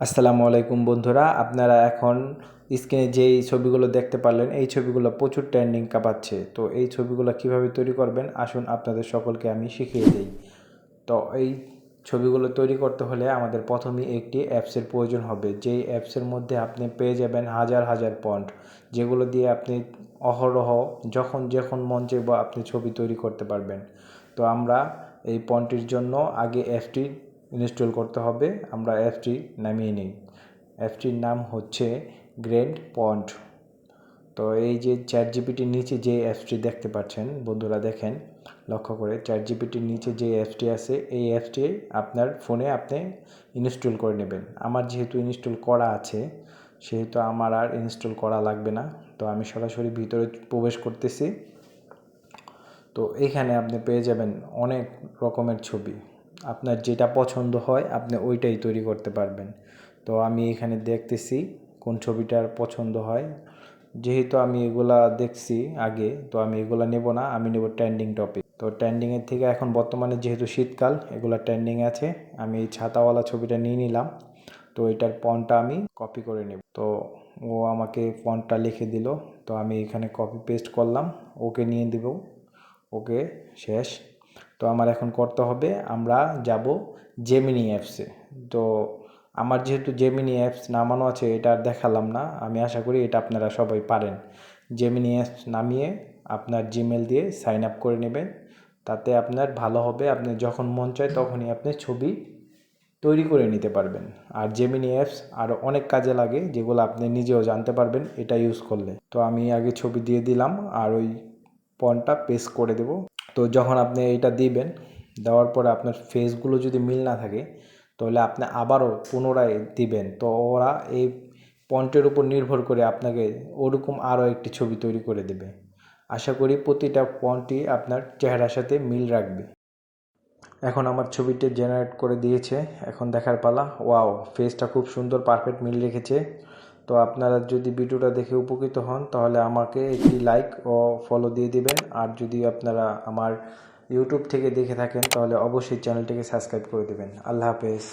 আসসালামু আলাইকুম বন্ধুরা, আপনারা এখন স্ক্রিনে যেই ছবিগুলো দেখতে পারলেন, এই ছবিগুলো প্রচুর ট্রেন্ডিং কাঁপাচ্ছে। তো এই ছবিগুলো কীভাবে তৈরি করবেন? আসুন আপনাদের সকলকে আমি শিখিয়ে দিই। তো এই ছবিগুলো তৈরি করতে হলে আমাদের প্রথমেই একটি অ্যাপসের প্রয়োজন হবে। যেই অ্যাপসের মধ্যে আপনি পেয়ে যাবেন হাজার হাজার পয়েন্ট, যেগুলো দিয়ে আপনি অহরহ যখন যখন মন চাইব আপনি ছবি তৈরি করতে পারবেন। তো আমরা এই পয়েন্টটির জন্য আগে অ্যাপসটি ইনস্টল করতে হবে, আমরা অ্যাপটি নামিয়ে নিই। অ্যাপটির নাম হচ্ছে গ্রেন্ড পয়েন্ট তো এই যে চ্যাট জিপিটির নিচে যে অ্যাপসটি দেখতে পাচ্ছেন, বন্ধুরা দেখেন, লক্ষ্য করে চ্যাট জিপিটির নিচে যে অ্যাপসটি আছে, এই অ্যাপসটি আপনার ফোনে আপনি ইনস্টল করে নেবেন। আমার যেহেতু ইনস্টল করা আছে, সেহেতু আমার আর ইনস্টল করা লাগবে না। তো আমি সরাসরি ভিতরে প্রবেশ করতেছি। তো এখানে আপনি পেয়ে যাবেন অনেক রকমের ছবি। আপনার যেটা পছন্দ হয়, আপনি ওইটাই তৈরি করতে পারবেন। তো আমি এখানে দেখতেছি কোন ছবিটার পছন্দ হয়। যেহেতু আমি এগুলা দেখছি আগে, তো আমি এগুলা নেব না, আমি নেব ট্রেন্ডিং টপিক। তো ট্রেন্ডিংয়ের থেকে এখন বর্তমানে যেহেতু শীতকাল, এগুলা ট্রেন্ডিং আছে, আমি এই ছাতাওয়ালা ছবিটা নিয়ে নিলাম। তো এটার ফন্টটা আমি কপি করে নেব। তো ও আমাকে ফন্টটা লিখে দিল, তো আমি এখানে কপি পেস্ট করলাম, ওকে নিয়ে দেব। ওকে, শেষ। তো আমার এখন করতে হবে, আমরা যাব জেমিনি অ্যাপসে তো আমার যেহেতু জেমিনি অ্যাপস নামানো আছে, এটা আর দেখালাম না, আমি আশা করি এটা আপনারা সবাই পারেন। জেমিনি অ্যাপস নামিয়ে আপনার জিমেল দিয়ে সাইন আপ করে নেবেন, তাতে আপনার ভালো হবে, আপনি যখন মন চায় তখনই আপনি ছবি তৈরি করে নিতে পারবেন। আর জেমিনি অ্যাপস আরও অনেক কাজে লাগে, যেগুলো আপনি নিজেও জানতে পারবেন, এটা ইউজ করলে। তো আমি আগে ছবি দিয়ে দিলাম, আর ওই পনটা পেস্ট করে দেব। তো যখন আপনি এইটা দিবেন, দেওয়ার পরে আপনার ফেসগুলো যদি মিল না থাকে, তাহলে আপনি আবারও পুনরায় দিবেন। তো ওরা এই পন্টের উপর নির্ভর করে আপনাকে ওরকম আরও একটি ছবি তৈরি করে দেবে। আশা করি প্রতিটা পন্টই আপনার চেহারার সাথে মিল রাখবে। এখন আমার ছবিটি জেনারেট করে দিয়েছে। এখন দেখার পালা ওয়াও ফেসটা খুব সুন্দর পারফেক্ট মিল রেখেছে। তো আপনারা যদি ভিডিওটা দেখে উপকৃত হন, তাহলে আমাকে একটি লাইক ও ফলো দিয়ে দিবেন। আর যদি আপনারা আমার ইউটিউব থেকে দেখে থাকেন, তাহলে অবশ্যই চ্যানেলটিকে সাবস্ক্রাইব করে দেবেন। আল্লাহ হাফেজ।